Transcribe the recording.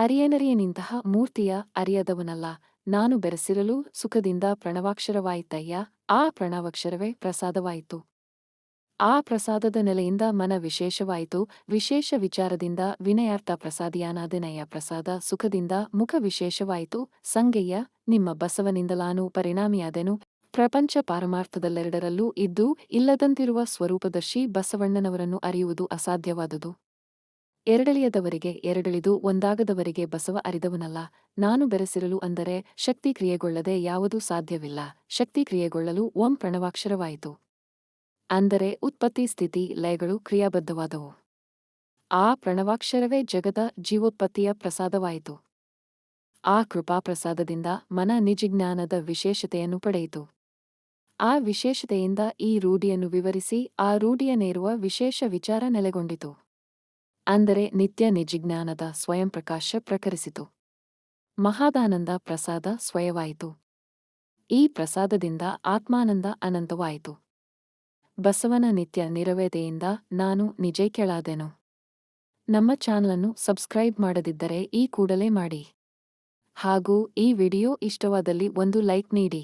ಅರಿಯನರಿಯನಿಂತಹ ಮೂರ್ತಿಯ ಅರಿಯದವನಲ್ಲ. ನಾನು ಬೆರೆಸಿರಲು ಸುಖದಿಂದ ಪ್ರಣವಾಕ್ಷರವಾಯಿತಯ್ಯ. ಆ ಪ್ರಣವಾಕ್ಷರವೇ ಪ್ರಸಾದವಾಯಿತು. ಆ ಪ್ರಸಾದದ ನೆಲೆಯಿಂದ ಮನ ವಿಶೇಷವಾಯಿತು. ವಿಶೇಷ ವಿಚಾರದಿಂದ ವಿನಯಾರ್ಥ ಪ್ರಸಾದಿಯಾನಾದೆನಯ್ಯ ಪ್ರಸಾದ ಸುಖದಿಂದ ಮುಖ ವಿಶೇಷವಾಯಿತು. ಸಂಗಯ್ಯ ನಿಮ್ಮ ಬಸವನಿಂದಲಾನು ಪರಿಣಾಮಿಯಾದೆನು. ಪ್ರಪಂಚ ಪಾರಮಾರ್ಥದಲ್ಲೆರಡರಲ್ಲೂ ಇದ್ದು ಇಲ್ಲದಂತಿರುವ ಸ್ವರೂಪದರ್ಶಿ ಬಸವಣ್ಣನವರನ್ನು ಅರಿಯುವುದು ಅಸಾಧ್ಯವಾದುದು. ಎರಡಳಿಯದವರಿಗೆ ಎರಡಳಿದು, ಒಂದಾಗದವರಿಗೆ ಬಸವ ಅರಿದವನಲ್ಲ. ನಾನು ಬೆರೆಸಿರಲು ಅಂದರೆ ಶಕ್ತಿ ಕ್ರಿಯೆಗೊಳ್ಳದೆ ಯಾವುದೂ ಸಾಧ್ಯವಿಲ್ಲ. ಶಕ್ತಿ ಕ್ರಿಯೆಗೊಳ್ಳಲು ಓಂ ಪ್ರಣವಾಕ್ಷರವಾಯಿತು. ಅಂದರೆ ಉತ್ಪತ್ತಿ, ಸ್ಥಿತಿ, ಲಯಗಳು ಕ್ರಿಯಾಬದ್ಧವಾದವು. ಆ ಪ್ರಣವಾಕ್ಷರವೇ ಜಗದ ಜೀವೋತ್ಪತ್ತಿಯ ಪ್ರಸಾದವಾಯಿತು. ಆ ಕೃಪಾಪ್ರಸಾದದಿಂದ ಮನ ನಿಜಿಜ್ಞಾನದ ವಿಶೇಷತೆಯನ್ನು ಪಡೆಯಿತು. ಆ ವಿಶೇಷತೆಯಿಂದ ಈ ರೂಢಿಯನ್ನು ವಿವರಿಸಿ ಆ ರೂಢಿಯನೇರುವ ವಿಶೇಷ ವಿಚಾರ ನೆಲೆಗೊಂಡಿತು. ಅಂದರೆ ನಿತ್ಯ ನಿಜಿಜ್ಞಾನದ ಸ್ವಯಂ ಪ್ರಕಾಶ ಪ್ರಕರಿಸಿತು ಮಹಾದಾನಂದ ಪ್ರಸಾದ ಸ್ವಯವಾಯಿತು. ಈ ಪ್ರಸಾದದಿಂದ ಆತ್ಮಾನಂದ ಅನಂತವಾಯಿತು. ಬಸವನ ನಿತ್ಯ ನಿರವೇದೆಯಿಂದ ನಾನು ನಿಜೇ ಕೆಳಾದೆನು. ನಮ್ಮ ಚಾನಲನ್ನು ಸಬ್ಸ್ಕ್ರೈಬ್ ಮಾಡದಿದ್ದರೆ ಈ ಕೂಡಲೇ ಮಾಡಿ. ಹಾಗೂ ಈ ವಿಡಿಯೋ ಇಷ್ಟವಾದಲ್ಲಿ ಒಂದು ಲೈಕ್ ನೀಡಿ.